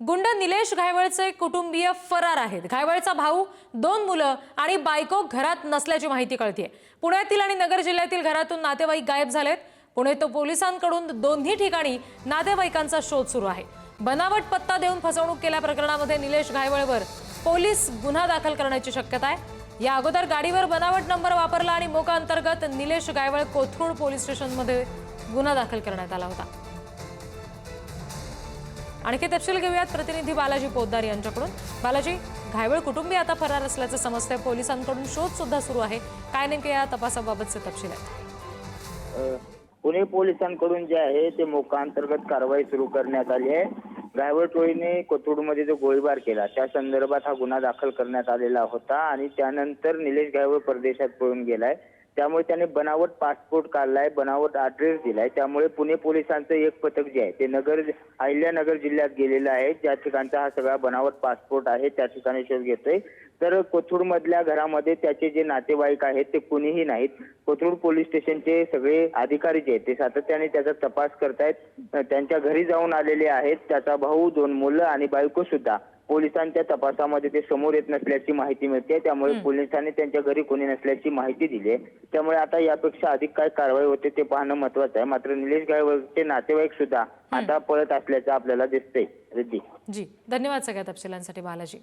गुंड निलेश घायवळचे कुटुंबीय फरार आहेत. घायवळचा भाऊ दोन मुलं आणि बायको घरात नसल्याची माहिती कळतीये. पुण्यातील आणि नगर जिल्ह्यातील घरातून नातेवाईक गायब झालेत. पुणे तो पोलिसांकडून दोन्ही ठिकाणी नातेवाईकांचा शोध सुरू आहे. बनावट पत्ता देऊन फसवणूक केल्या प्रकरणामध्ये निलेश घायवळवर पोलीस गुन्हा दाखल करण्याची शक्यता आहे. या अगोदर गाडीवर बनावट नंबर वापरला आणि मोका अंतर्गत निलेश गायवळ कोथरूड पोलीस स्टेशनमध्ये गुन्हा दाखल करण्यात आला होता. आणखी तपशील घेऊयात. प्रतिनिधी बालाजी पोद्दार यांच्याकडून. बालाजी घायवळ कुटुंबीय आता फरार असल्याचं समजतंय. पोलिसांकडून शोध सुद्धा सुरू आहे. काय नेमके या तपासाबाबतचे तपशील आहेत? पुणे पोलिसांकडून जे आहे ते मोका अंतर्गत कारवाई सुरू करण्यात आली आहे. ड्रायव्हर टोळीने कोथरूडमध्ये जो गोळीबार केला त्या संदर्भात हा गुन्हा दाखल करण्यात आलेला होता आणि त्यानंतर निलेश गायवळ परदेशात पळून गेलाय. त्यामुळे त्याने बनावट पासपोर्ट काढलाय बनावट ऍड्रेस दिलाय. त्यामुळे पुणे पोलिसांचं एक पथक जे आहे ते नगर अहिल्यानगर जिल्ह्यात गेलेलं आहे. ज्या ठिकाणचा हा सगळा बनावट पासपोर्ट आहे त्या ठिकाणी शोध घेतोय. तर कोथरूड मधल्या घरामध्ये त्याचे जे नातेवाईक आहेत ते कुणीही नाहीत. कोथरूड पोलीस स्टेशनचे सगळे अधिकारी जे आहेत ते सातत्याने त्याचा तपास करतायत. त्यांच्या घरी जाऊन आलेले आहेत. त्याचा भाऊ दोन मुलं आणि बायको सुद्धा पोलिसांच्या तपासामध्ये ते समोर येत नसल्याची माहिती मिळते. त्यामुळे पोलिसांनी त्यांच्या घरी कोणी नसल्याची माहिती दिली आहे. त्यामुळे आता यापेक्षा अधिक काय कारवाई होते ते पाहणं महत्वाचं आहे. मात्र निलेश गायवळचे नातेवाईक सुद्धा आता पळत असल्याचं आपल्याला दिसतंय. रिद्धी. जी. धन्यवाद सगळ्या तपशिलांसाठी बालाजी.